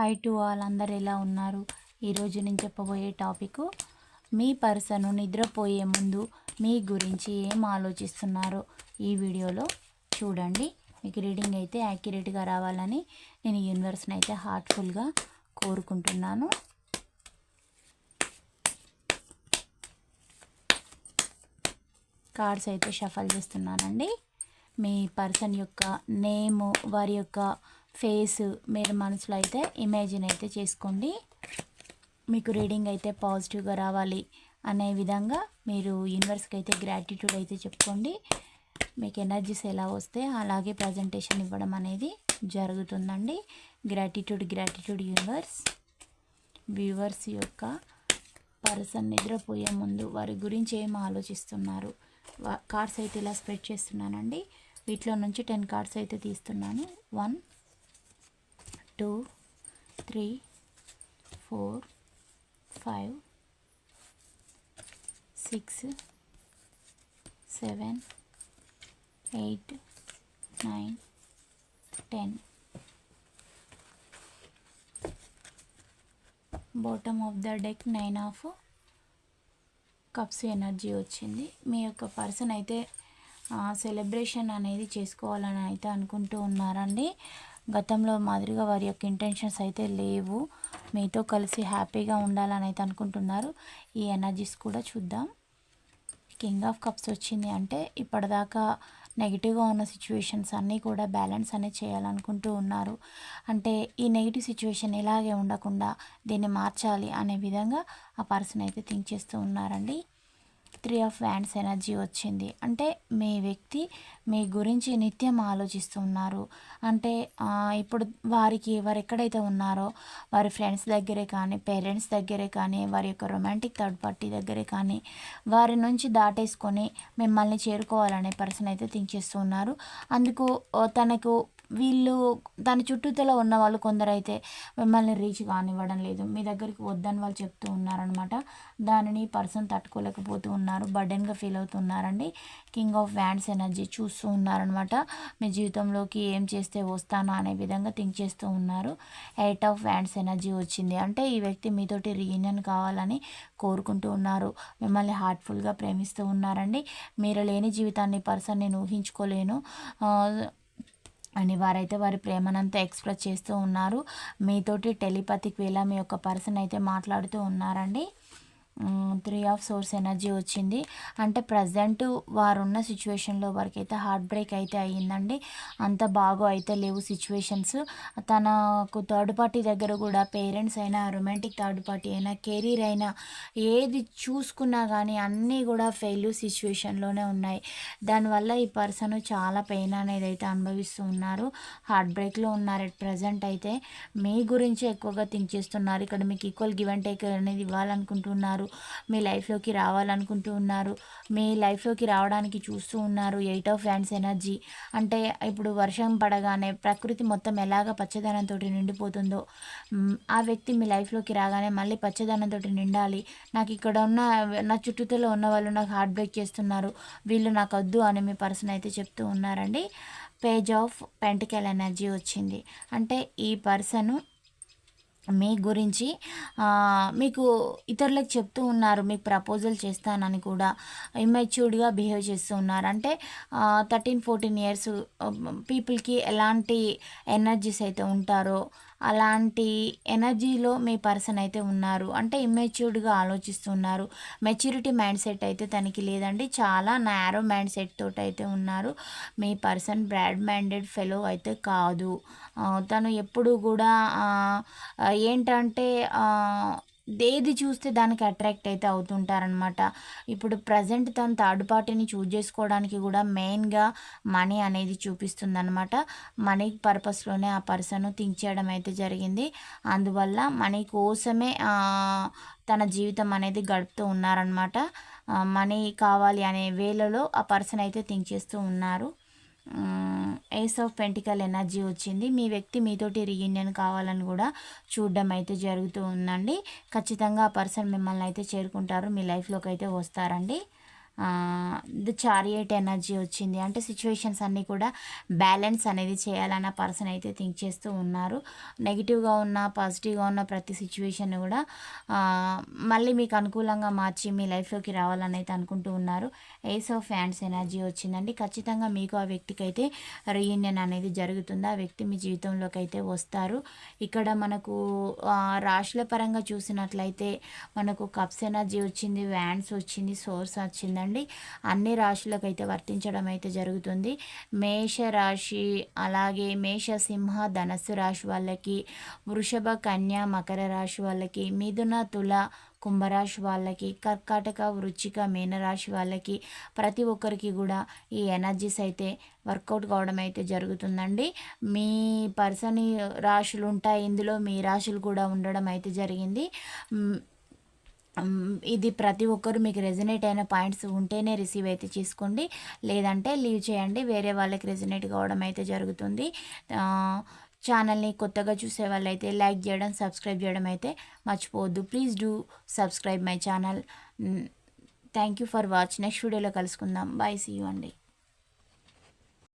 Hi to all అందరు ఎలా ఉన్నారు ఈరోజు నేను చెప్పబోయే టాపిక్ మీ పర్సన్ నిద్రపోయే ముందు మీ గురించి ఏం ఆలోచిస్తున్నారో ఈ వీడియోలో చూడండి. మీకు రీడింగ్ అయితే యాక్యురేట్గా రావాలని నేను యూనివర్స్ని అయితే హార్ట్ఫుల్గా కోరుకుంటున్నాను. కార్డ్స్ అయితే షఫల్ చేస్తున్నానండి. మీ పర్సన్ యొక్క నేము వారి యొక్క ఫేస్ మీరు మనసులో అయితే ఇమేజిన్ అయితే చేసుకోండి. మీకు రీడింగ్ అయితే పాజిటివ్గా రావాలి అనే విధంగా మీరు యూనివర్స్కి అయితే గ్రాటిట్యూడ్ అయితే చెప్పుకోండి. మీకు ఎనర్జీస్ ఎలా వస్తే అలాగే ప్రజెంటేషన్ ఇవ్వడం అనేది జరుగుతుందండి. గ్రాటిట్యూడ్ గ్రాటిట్యూడ్ యూనివర్స్ వ్యూవర్స్ యొక్క పర్సన్ నిద్రపోయే ముందు వారి గురించి ఏం ఆలోచిస్తున్నారు? కార్డ్స్ అయితే ఇలా స్ప్రెడ్ చేస్తున్నానండి. వీటిలో నుంచి టెన్ కార్డ్స్ అయితే తీస్తున్నాను. One two three four five six seven eight nine ten. Bottom of the deck nine of cups energy వచ్చింది. మీ యొక్క పర్సన్ అయితే సెలబ్రేషన్ అనేది చేసుకోవాలని అయితే అనుకుంటూ ఉన్నారండి. గతంలో మాదిరిగా వారి యొక్క ఇంటెన్షన్స్ అయితే లేవు. మీతో కలిసి హ్యాపీగా ఉండాలని అయితే అనుకుంటున్నారు. ఈ ఎనర్జీస్ కూడా చూద్దాం. కింగ్ ఆఫ్ కప్స్ వచ్చింది అంటే ఇప్పటిదాకా నెగిటివ్గా ఉన్న సిచ్యువేషన్స్ అన్నీ కూడా బ్యాలెన్స్ అనేది చేయాలనుకుంటూ ఉన్నారు. అంటే ఈ నెగిటివ్ సిచ్యువేషన్ ఇలాగే ఉండకుండా దీన్ని మార్చాలి అనే విధంగా ఆ పర్సన్ అయితే థింక్ చేస్తూ ఉన్నారండి. త్రీ ఆఫ్ వ్యాండ్స్ ఎనర్జీ వచ్చింది. అంటే మీ వ్యక్తి మీ గురించి నిత్యం ఆలోచిస్తున్నారు. అంటే ఇప్పుడు వారికి వారు ఎక్కడైతే ఉన్నారో వారి ఫ్రెండ్స్ దగ్గరే కానీ పేరెంట్స్ దగ్గరే కానీ వారి యొక్క రొమాంటిక్ థర్డ్ పార్టీ దగ్గరే కానీ వారి నుంచి దాటేసుకొని మిమ్మల్ని చేరుకోవాలనే పర్సన్ అయితే థింక్ చేస్తున్నారు. అందుకు తనకు వీళ్ళు దాని చుట్టూతల ఉన్న వాళ్ళు కొందరైతే మిమ్మల్ని రీచ్ కానివ్వడం లేదు. మీ దగ్గరికి వద్దని వాళ్ళు చెప్తూ ఉన్నారనమాట దానిని పర్సన్ తట్టుకోలేకపోతూ ఉన్నారు. బర్డెన్గా ఫీల్ అవుతున్నారండి. కింగ్ ఆఫ్ వ్యాండ్స్ ఎనర్జీ చూస్తూ ఉన్నారనమాట మీ జీవితంలోకి ఏం చేస్తే వస్తాను అనే విధంగా థింక్ చేస్తూ ఉన్నారు. ఎయిట్ ఆఫ్ వ్యాండ్స్ ఎనర్జీ వచ్చింది. అంటే ఈ వ్యక్తి మీతోటి రీయూనియన్ కావాలని కోరుకుంటూ ఉన్నారు. మిమ్మల్ని హార్ట్ఫుల్గా ప్రేమిస్తూ ఉన్నారండి. మీరు లేని జీవితాన్ని పర్సన్ నేను ఊహించుకోలేను అని వారైతే వారి ప్రేమనంతా ఎక్స్ప్రెస్ చేస్తూ ఉన్నారు. మీతోటి టెలిపతికి వేళ మీ యొక్క పర్సన్ అయితే మాట్లాడుతూ ఉన్నారండి. త్రీ ఆఫ్ సోర్స్ ఎనర్జీ వచ్చింది. అంటే ప్రజెంట్ వారు ఉన్న సిచ్యువేషన్లో వారికి అయితే హార్ట్ బ్రేక్ అయితే అయ్యిందండి. అంత బాగా అయితే లేవు సిచ్యువేషన్స్ తనకు థర్డ్ పార్టీ దగ్గర కూడా పేరెంట్స్ అయినా రొమాంటిక్ థర్డ్ పార్టీ అయినా కెరీర్ అయినా ఏది చూసుకున్నా కానీ అన్నీ కూడా ఫెయిల్యూర్ సిచ్యువేషన్లోనే ఉన్నాయి. దానివల్ల ఈ పర్సన్ చాలా పెయిన్ అనేది అయితే అనుభవిస్తూ ఉన్నారు. హార్ట్ బ్రేక్లో ఉన్నారు అట్ ప్రజెంట్ అయితే. మీ గురించి ఎక్కువగా థింక్ చేస్తున్నారు. ఇక్కడ మీకు ఈక్వల్ గివ్ అండ్ టేక్ అనేది ఇవ్వాలనుకుంటున్నారు. మీ లైఫ్లోకి రావాలనుకుంటూ ఉన్నారు. మీ లైఫ్లోకి రావడానికి చూస్తూ ఉన్నారు. ఎయిట్ ఆఫ్ హ్యాండ్స్ ఎనర్జీ అంటే ఇప్పుడు వర్షం పడగానే ప్రకృతి మొత్తం ఎలాగ పచ్చదనంతో నిండిపోతుందో ఆ వ్యక్తి మీ లైఫ్లోకి రాగానే మళ్ళీ పచ్చదనంతో నిండాలి. నాకు ఇక్కడ ఉన్న నా చుట్టూతో ఉన్న వాళ్ళు నాకు హార్ట్ బ్రేక్ చేస్తున్నారు. వీళ్ళు నాకు వద్దు అని మీ పర్సన్ అయితే చెప్తూ ఉన్నారండి. పేజ్ ఆఫ్ పెంటికల్ ఎనర్జీ వచ్చింది. అంటే ఈ పర్సను మీ గురించి మీకు ఇతరులకు చెప్తూ ఉన్నారు మీకు ప్రపోజల్ చేస్తానని కూడా ఇమ్మెచ్యూర్డ్గా బిహేవ్ చేస్తూ ఉన్నారు. అంటే థర్టీన్ ఫోర్టీన్ ఇయర్స్ పీపుల్కి ఎలాంటి ఎనర్జీస్ అయితే ఉంటారో అలాంటి ఎనర్జీలో మీ పర్సన్ అయితే ఉన్నారు. అంటే ఇమ్మెచ్యూర్డ్గా ఆలోచిస్తున్నారు. మెచ్యూరిటీ మైండ్ సెట్ అయితే తనకి లేదండి. చాలా నారో మైండ్ సెట్ తోటి అయితే ఉన్నారు. మీ పర్సన్ బ్రాడ్ మైండెడ్ ఫెలో అయితే కాదు. తను ఎప్పుడు కూడా ఏంటంటే ఏది చూస్తే దానికి అట్రాక్ట్ అయితే అవుతుంటారనమాట ఇప్పుడు ప్రజెంట్ తను థర్డ్ పార్టీని చూజ్ చేసుకోవడానికి కూడా మెయిన్గా మనీ అనేది చూపిస్తుందనమాట మనీ పర్పస్లోనే ఆ పర్సన్ థింక్ చేయడం అయితే జరిగింది. అందువల్ల మనీ కోసమే తన జీవితం అనేది గడుపుతూ ఉన్నారనమాట మనీ కావాలి అనే వేలలో ఆ పర్సన్ అయితే థింక్ చేస్తూ ఉన్నారు. ఏస్ ఆఫ్ పెంటికల్ ఎనర్జీ వచ్చింది. మీ వ్యక్తి మీతోటి రీయూనియన్ కావాలని కూడా చూడడం అయితే జరుగుతూ ఉందండి. ఖచ్చితంగా ఆ పర్సన్ మిమ్మల్ని అయితే చేరుకుంటారు. మీ లైఫ్లోకి అయితే వస్తారండి. ద చారియట్ ఎనర్జీ వచ్చింది. అంటే సిచ్యువేషన్స్ అన్నీ కూడా బ్యాలెన్స్ అనేది చేయాలన్న పర్సన్ అయితే థింక్ చేస్తూ ఉన్నారు. నెగిటివ్గా ఉన్న పాజిటివ్గా ఉన్న ప్రతి సిచ్యువేషన్ కూడా మళ్ళీ మీకు అనుకూలంగా మార్చి మీ లైఫ్లోకి రావాలని అయితే అనుకుంటూ ఉన్నారు. ఏస్ ఆఫ్ ఫ్యాన్స్ ఎనర్జీ వచ్చిందండి. ఖచ్చితంగా మీకు ఆ వ్యక్తికి అయితే రీయూనియన్ అనేది జరుగుతుంది. ఆ వ్యక్తి మీ జీవితంలోకి అయితే వస్తారు. ఇక్కడ మనకు రాశుల పరంగా చూసినట్లయితే మనకు కప్స్ ఎనర్జీ వచ్చింది వ్యాండ్స్ వచ్చింది సోర్స్ వచ్చిందండి. అన్ని రాశులకు అయితే వర్తించడం అయితే జరుగుతుంది. మేష రాశి అలాగే మేష సింహ ధనస్సు రాశి వాళ్ళకి వృషభ కన్య మకర రాశి వాళ్ళకి మిథున తుల కుంభరాశి వాళ్ళకి కర్కాటక వృచ్చిక మీనరాశి వాళ్ళకి ప్రతి ఒక్కరికి కూడా ఈ ఎనర్జీస్ అయితే వర్కౌట్ కావడం అయితే జరుగుతుందండి. మీ పర్సన్ రాశులు ఉంటాయి ఇందులో మీ రాశులు కూడా ఉండడం అయితే జరిగింది ఇది ప్రతి ఒక్కరు మీకు రెజనేట్ అయిన పాయింట్స్ ఉంటేనే రిసీవ్ అయితే చేసుకోండి. లేదంటే లీవ్ చేయండి. వేరే వాళ్ళకి రెజనేట్ కావడం అయితే జరుగుతుంది. ఛానల్ని కొత్తగా చూసే వాళ్ళైతే లైక్ చేయడం సబ్స్క్రైబ్ చేయడం అయితే మర్చిపోవద్దు. Please do subscribe my channel. Thank you for watch next వీడియోలో కలుసుకుందాం. బాయ్ సీ యూ అండి.